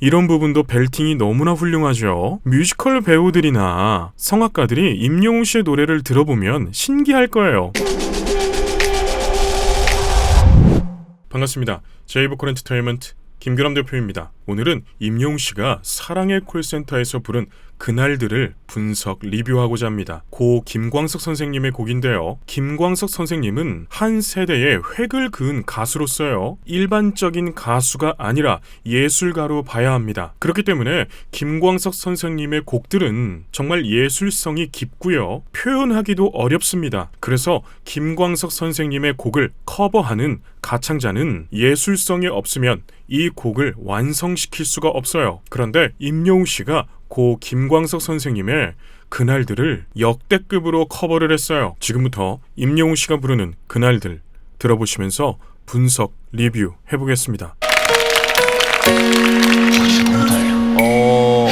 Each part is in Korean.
이런 부분도 벨팅이 너무나 훌륭하죠. 뮤지컬 배우들이나 성악가들이 임영웅 씨의 노래를 들어보면 신기할 거예요. 반갑습니다. 제이브콜 엔터테인먼트 김규람 대표입니다. 오늘은 임영웅 씨가 사랑의 콜센터에서 부른 그날들을 분석 리뷰하고자 합니다. 고 김광석 선생님의 곡인데요. 김광석 선생님은 한 세대의 획을 그은 가수로서요. 일반적인 가수가 아니라 예술가로 봐야 합니다. 그렇기 때문에 김광석 선생님의 곡들은 정말 예술성이 깊고요. 표현하기도 어렵습니다. 그래서 김광석 선생님의 곡을 커버하는 가창자는 예술성이 없으면 이 곡을 완성시킬 수가 없어요. 그런데 임영웅 씨가 고 김광석 선생님의 그날들을 역대급으로 커버를 했어요. 지금부터 임영웅 씨가 부르는 그날들 들어보시면서 분석 리뷰 해보겠습니다. 어...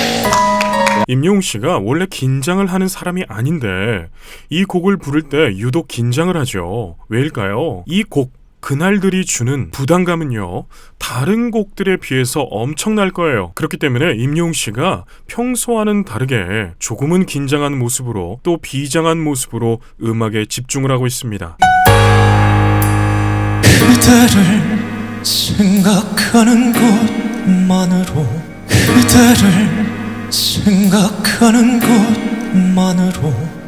임영웅 씨가 원래 긴장을 하는 사람이 아닌데 이 곡을 부를 때 유독 긴장을 하죠. 왜일까요? 이 곡 그날들이 주는 부담감은요 다른 곡들에 비해서 엄청날 거예요. 그렇기 때문에 임영웅 씨가 평소와는 다르게 조금은 긴장한 모습으로 또 비장한 모습으로 음악에 집중을 하고 있습니다. 그대를 생각하는 것만으로 그대를 생각하는 것만으로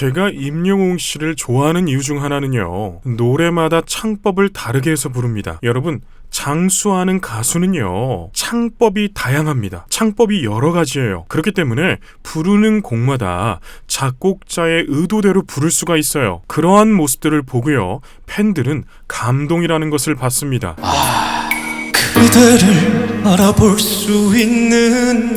제가 임영웅 씨를 좋아하는 이유 중 하나는요. 노래마다 창법을 다르게 해서 부릅니다. 여러분, 장수하는 가수는요. 창법이 다양합니다. 창법이 여러 가지예요. 그렇기 때문에 부르는 곡마다 작곡자의 의도대로 부를 수가 있어요. 그러한 모습들을 보고요. 팬들은 감동이라는 것을 받습니다. 그대를 알아볼 수 있는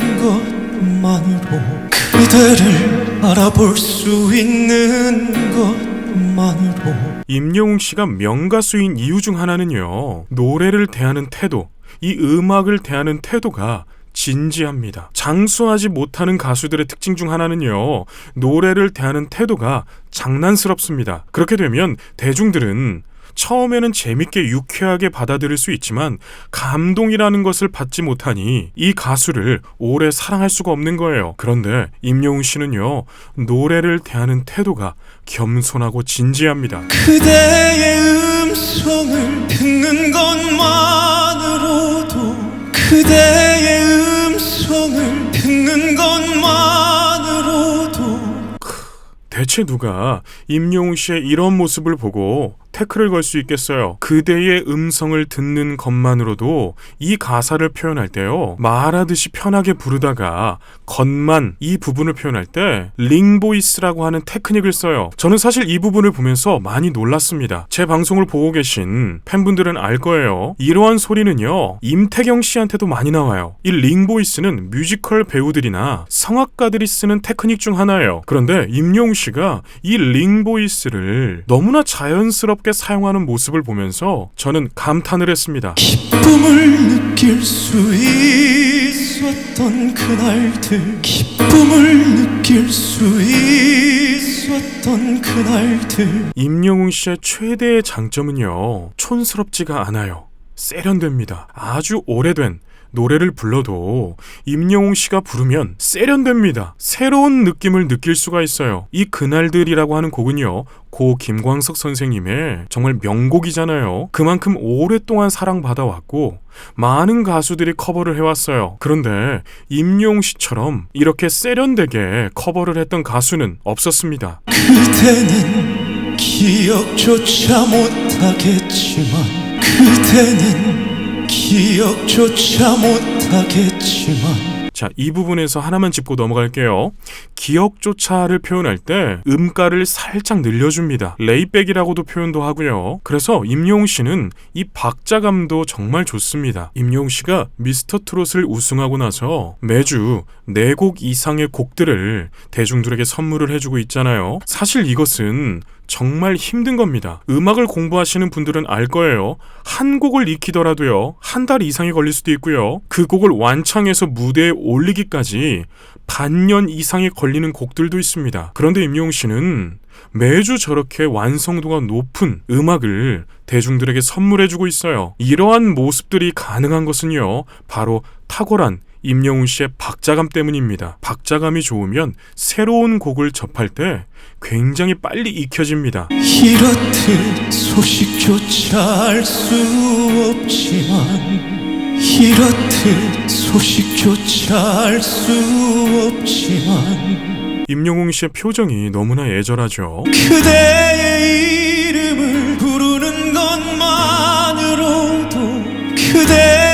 것만으로 그대를 알아볼 수 있는 것만으로 임영웅 씨가 명가수인 이유 중 하나는요. 노래를 대하는 태도, 이 음악을 대하는 태도가 진지합니다. 장수하지 못하는 가수들의 특징 중 하나는요. 노래를 대하는 태도가 장난스럽습니다. 그렇게 되면 대중들은 처음에는 재밌게 유쾌하게 받아들일 수 있지만 감동이라는 것을 받지 못하니 이 가수를 오래 사랑할 수가 없는 거예요. 그런데 임영웅 씨는요. 노래를 대하는 태도가 겸손하고 진지합니다. 그대의 음성을 듣는 것만으로도 그대의 음성을 듣는 것만으로도 대체 누가 임영웅 씨의 이런 모습을 보고 태클을 걸 수 있겠어요. 그대의 음성을 듣는 것만으로도 이 가사를 표현할 때요. 말하듯이 편하게 부르다가 겉만 이 부분을 표현할 때 링보이스라고 하는 테크닉을 써요. 저는 사실 이 부분을 보면서 많이 놀랐습니다. 제 방송을 보고 계신 팬분들은 알 거예요. 이러한 소리는요. 임태경 씨한테도 많이 나와요. 이 링보이스는 뮤지컬 배우들이나 성악가들이 쓰는 테크닉 중 하나예요. 그런데 임영웅 씨가 이 링보이스를 너무나 자연스럽게 사용하는 모습을 보면서 저는 감탄을 했습니다. 기쁨을 느낄 수 있었던 그날들 기쁨을 느낄 수 있었던 그날들 임영웅 씨의 최대의 장점은요. 촌스럽지가 않아요. 세련됩니다. 아주 오래된 노래를 불러도 임영웅 씨가 부르면 세련됩니다. 새로운 느낌을 느낄 수가 있어요. 이 그날들이라고 하는 곡은요. 고 김광석 선생님의 정말 명곡이잖아요. 그만큼 오랫동안 사랑받아왔고 많은 가수들이 커버를 해왔어요. 그런데 임영웅 씨처럼 이렇게 세련되게 커버를 했던 가수는 없었습니다. 그대는 기억조차 못하겠지만 그대는 기억조차 못하겠지만 자, 이 부분에서 하나만 짚고 넘어갈게요. 기억조차를 표현할 때 음가를 살짝 늘려줍니다. 레이백이라고도 표현도 하고요. 그래서 임영웅 씨는 이 박자감도 정말 좋습니다. 임영웅 씨가 미스터 트롯을 우승하고 나서 매주 네곡 이상의 곡들을 대중들에게 선물을 해주고 있잖아요. 사실 이것은 정말 힘든 겁니다. 음악을 공부하시는 분들은 알 거예요. 한 곡을 익히더라도요, 한 달 이상이 걸릴 수도 있고요. 그 곡을 완창해서 무대에 올리기까지 반년 이상이 걸리는 곡들도 있습니다. 그런데 임영웅 씨는 매주 저렇게 완성도가 높은 음악을 대중들에게 선물해주고 있어요. 이러한 모습들이 가능한 것은요, 바로 탁월한 임영웅 씨의 박자감 때문입니다. 박자감이 좋으면 새로운 곡을 접할 때 굉장히 빨리 익혀집니다. 이렇듯 소식조차 알 수 없지만 이렇듯 소식조차 알 수 없지만 임영웅 씨의 표정이 너무나 애절하죠. 그대의 이름을 부르는 것만으로도 그대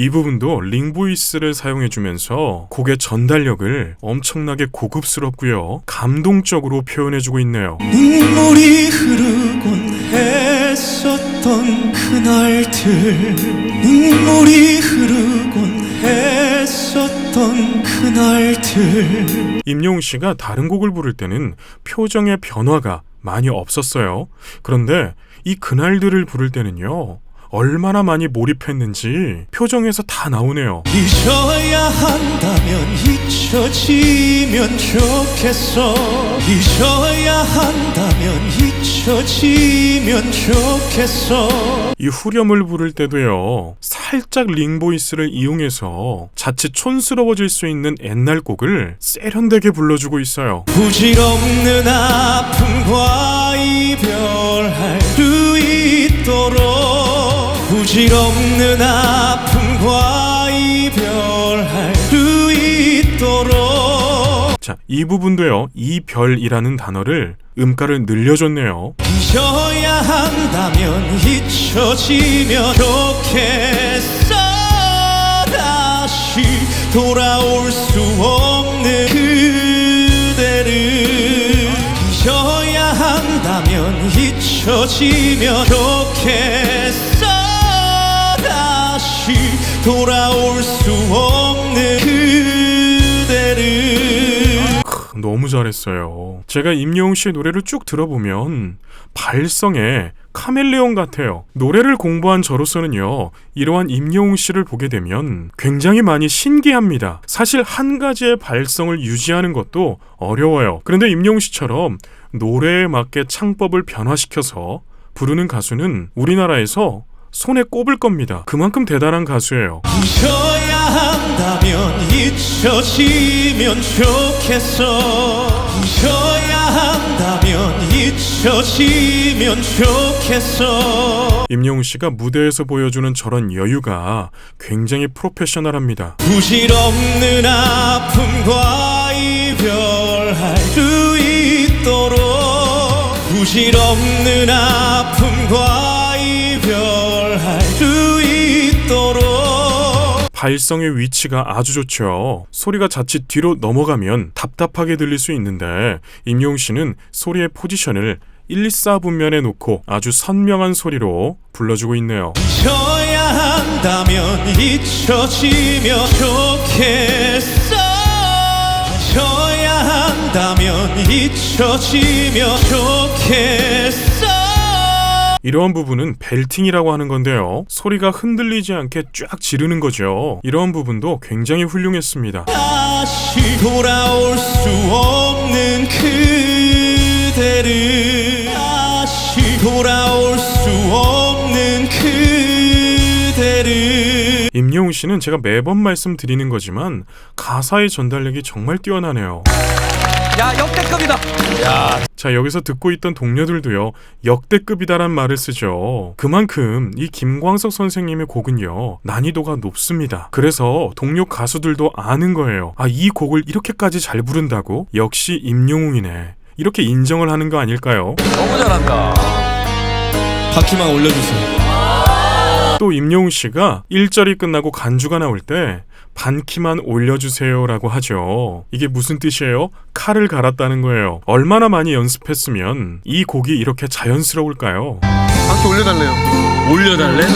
이 부분도 링보이스를 사용해주면서 곡의 전달력을 엄청나게 고급스럽고요. 감동적으로 표현해주고 있네요. 눈물이 흐르곤 했었던 그날들 눈물이 흐르곤 했었던 그날들 임영웅 씨가 다른 곡을 부를 때는 표정의 변화가 많이 없었어요. 그런데 이 그날들을 부를 때는요. 얼마나 많이 몰입했는지 표정에서 다 나오네요. 잊어야 한다면 잊혀지면 좋겠어 잊어야 한다면 잊혀지면 좋겠어 이 후렴을 부를 때도요. 살짝 링보이스를 이용해서 자칫 촌스러워질 수 있는 옛날 곡을 세련되게 불러주고 있어요. 부질없는 아픔과 이별할 부질없는 아픔과 이별할 수 있도록 자, 이 부분도요. 이별이라는 단어를 음가를 늘려줬네요. 잊어야 한다면 잊혀지면 좋겠어 다시 돌아올 수 없는 그대를 잊어야 한다면 잊혀지면 좋겠어 돌아올 수 없는 그대를 크, 너무 잘했어요. 제가 임영웅 씨의 노래를 쭉 들어보면 발성에 카멜레온 같아요. 노래를 공부한 저로서는요, 이러한 임영웅 씨를 보게 되면 굉장히 많이 신기합니다. 사실 한 가지의 발성을 유지하는 것도 어려워요. 그런데 임영웅 씨처럼 노래에 맞게 창법을 변화시켜서 부르는 가수는 우리나라에서 손에 꼽을 겁니다. 그만큼 대단한 가수예요. 잊어야 한다면 잊혀지면 좋겠어 잊어야 한다면 잊혀지면 좋겠어 임영웅 씨가 무대에서 보여주는 저런 여유가 굉장히 프로페셔널합니다. 부질없는 아픔과 이별할 수 있도록 부질없는 아픔과 발성의 위치가 아주 좋죠. 소리가 자칫 뒤로 넘어가면 답답하게 들릴 수 있는데 임영웅 씨는 소리의 포지션을 1, 2, 4 분면에 놓고 아주 선명한 소리로 불러주고 있네요. 잊어야 한다면 잊혀지면 좋겠어 잊어야 한다면 잊혀지면 좋겠어 이러한 부분은 벨팅이라고 하는 건데요. 소리가 흔들리지 않게 쫙 지르는 거죠. 이러한 부분도 굉장히 훌륭했습니다. 임영웅 씨는 제가 매번 말씀드리는 거지만 가사의 전달력이 정말 뛰어나네요. 야 역대급이다. 자, 여기서 듣고 있던 동료들도요, 역대급이다란 말을 쓰죠. 그만큼 이 김광석 선생님의 곡은요, 난이도가 높습니다. 그래서 동료 가수들도 아는 거예요. 아, 이 곡을 이렇게까지 잘 부른다고? 역시 임영웅이네. 이렇게 인정을 하는 거 아닐까요? 너무 잘한다. 바퀴만 올려주세요 또 임영웅 씨가 1절이 끝나고 간주가 나올 때 반키만 올려주세요라고 하죠. 이게 무슨 뜻이에요? 칼을 갈았다는 거예요. 얼마나 많이 연습했으면 이 곡이 이렇게 자연스러울까요? 바퀴 올려달래요. 올려달래?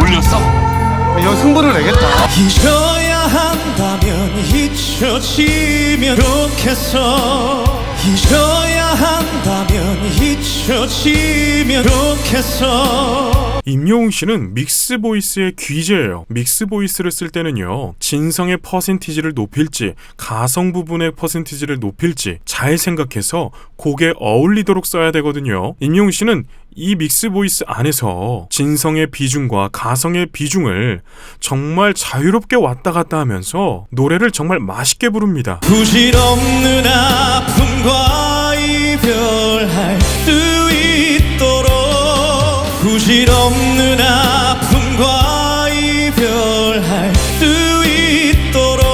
올렸어? 이거 승부를 내겠다. 잊어야 한다면 잊혀지면 좋겠어 잊어야 한다면 잊혀지면 좋겠어 임영웅 씨는 믹스 보이스의 귀재예요. 믹스 보이스를 쓸 때는요, 진성의 퍼센티지를 높일지, 가성 부분의 퍼센티지를 높일지 잘 생각해서 곡에 어울리도록 써야 되거든요. 임영웅 씨는 이 믹스 보이스 안에서 진성의 비중과 가성의 비중을 정말 자유롭게 왔다 갔다 하면서 노래를 정말 맛있게 부릅니다. 부질없는 아픔과 이별할 수 있도록 부질없는 아픔과 이별할 수 있도록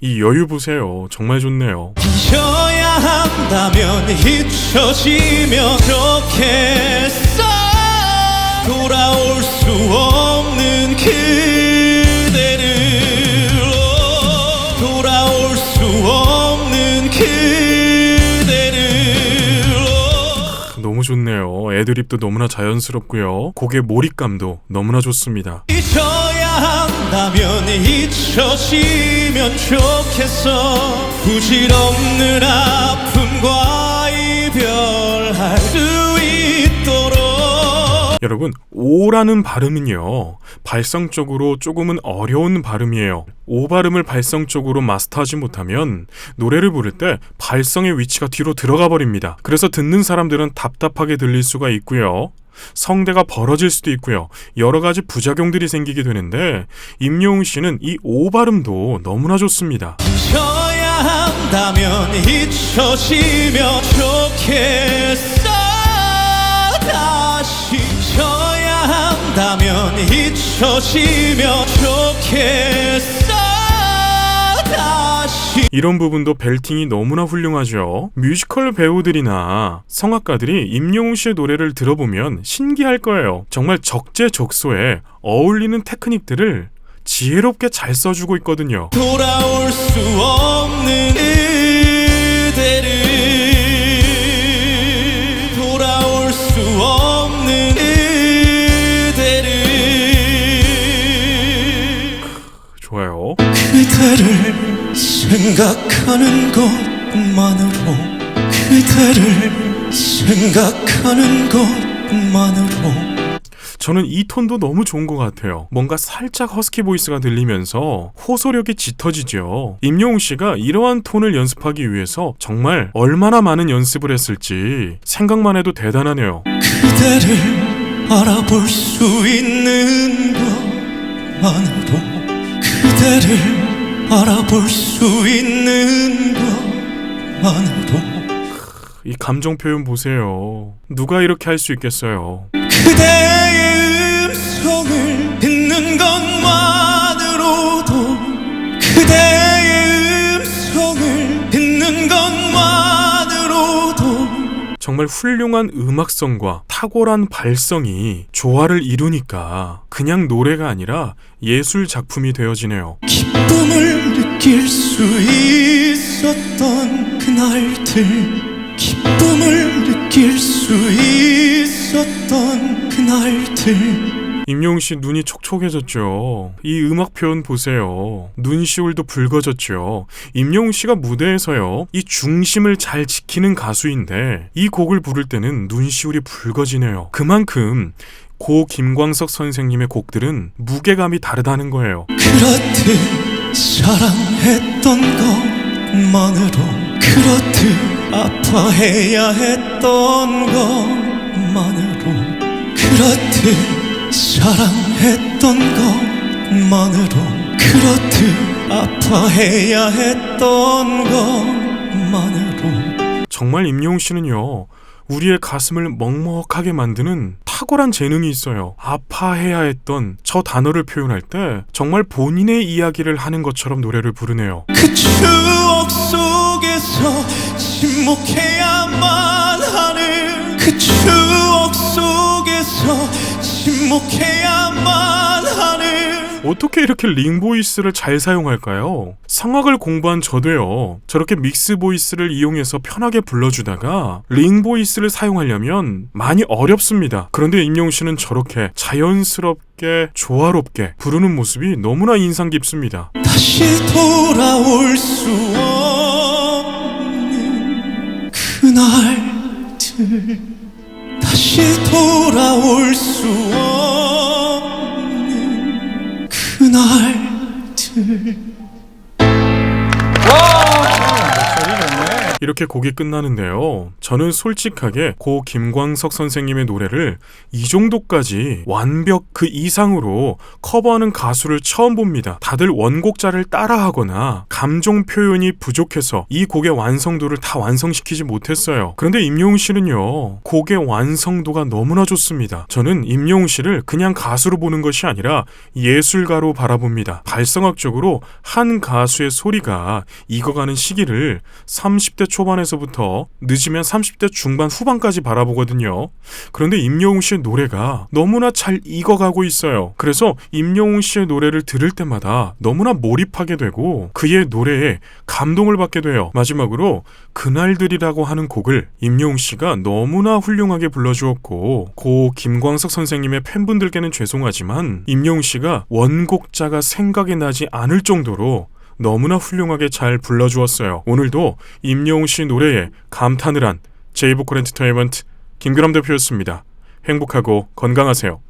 이 여유 보세요. 정말 좋네요. 잊어야 한다면 잊혀지면 좋겠어 돌아올 수 없 좋네요. 애드립도 너무나 자연스럽고요. 곡의 몰입감도 너무나 좋습니다. 잊어야 한다면 잊혀지면 좋겠어 부질없는 아픔과 이별할 수 여러분, 오라는 발음은요, 발성적으로 조금은 어려운 발음이에요. 오 발음을 발성적으로 마스터하지 못하면 노래를 부를 때 발성의 위치가 뒤로 들어가 버립니다. 그래서 듣는 사람들은 답답하게 들릴 수가 있고요. 성대가 벌어질 수도 있고요. 여러 가지 부작용들이 생기게 되는데 임영웅 씨는 이 오 발음도 너무나 좋습니다. 잊혀지면 좋겠어 잊어야 한다면 잊혀지면 좋겠어 다시 이런 부분도 벨팅이 너무나 훌륭하죠. 뮤지컬 배우들이나 성악가들이 임영웅 씨의 노래를 들어보면 신기할 거예요. 정말 적재적소에 어울리는 테크닉들을 지혜롭게 잘 써주고 있거든요. 돌아올 수 없는 생각하는 것만으로 그대를 생각하는 것만으로 저는 이 톤도 너무 좋은 것 같아요. 뭔가 살짝 허스키 보이스가 들리면서 호소력이 짙어지죠. 임영웅 씨가 이러한 톤을 연습하기 위해서 정말 얼마나 많은 연습을 했을지 생각만 해도 대단하네요. 그대를 알아볼 수 있는 것만으로 그대를 알아볼 수 있는 것만으로 이 감정 표현 보세요. 누가 이렇게 할 수 있겠어요? 그대의 음성을 듣는 것만으로도 그대의 음성을 듣는 것만으로도 정말 훌륭한 음악성과 탁월한 발성이 조화를 이루니까 그냥 노래가 아니라 예술 작품이 되어지네요. 기쁨 을 느낄 수 있었던 그날들 기쁨을 느낄 수 있었던 그날들 임영웅 씨 눈이 촉촉해졌죠. 이 음악 표현 보세요. 눈 시울도 붉어졌죠. 임영웅 씨가 무대에서요. 이 중심을 잘 지키는 가수인데 이 곡을 부를 때는 눈 시울이 붉어지네요. 그만큼 고 김광석 선생님의 곡들은 무게감이 다르다는 거예요. 그렇듯 사랑했던 것만으로 그렇듯 아파해야 했던 것만으로 그렇듯 사랑했던 것만으로 그렇듯 아파해야 했던 것만으로 정말 임영웅 씨는요. 우리의 가슴을 먹먹하게 만드는 탁월한 재능이 있어요. 아파해야 했던 저 단어를 표현할 때 정말 본인의 이야기를 하는 것처럼 노래를 부르네요. 그 추억 속에서 침묵해야만 하는 그 추억 속에서 침묵해야만 어떻게 이렇게 링 보이스를 잘 사용할까요? 성악을 공부한 저도요. 저렇게 믹스 보이스를 이용해서 편하게 불러주다가 링 보이스를 사용하려면 많이 어렵습니다. 그런데 임영웅 씨는 저렇게 자연스럽게 조화롭게 부르는 모습이 너무나 인상 깊습니다. 다시 돌아올 수 없는 그날들 다시 돌아올 수 없는 그날들 이렇게 곡이 끝나는데요. 저는 솔직하게 고 김광석 선생님의 노래를 이 정도까지 완벽 그 이상으로 커버하는 가수를 처음 봅니다. 다들 원곡자를 따라하거나 감정 표현이 부족해서 이 곡의 완성도를 다 완성시키지 못했어요. 그런데 임영웅 씨는요. 곡의 완성도가 너무나 좋습니다. 저는 임영웅 씨를 그냥 가수로 보는 것이 아니라 예술가로 바라봅니다. 발성학적으로 한 가수의 소리가 익어가는 시기를 30대 초반에서부터 늦으면 30대 중반 후반까지 바라보거든요. 그런데 임영웅 씨의 노래가 너무나 잘 익어가고 있어요. 그래서 임영웅 씨의 노래를 들을 때마다 너무나 몰입하게 되고 그의 노래에 감동을 받게 돼요. 마지막으로 그날들이라고 하는 곡을 임영웅 씨가 너무나 훌륭하게 불러주었고 고 김광석 선생님의 팬분들께는 죄송하지만 임영웅 씨가 원곡자가 생각이 나지 않을 정도로 너무나 훌륭하게 잘 불러주었어요. 오늘도 임영웅 씨 노래에 감탄을 한 제이보컬 엔터테인먼트 김규람 대표였습니다. 행복하고 건강하세요.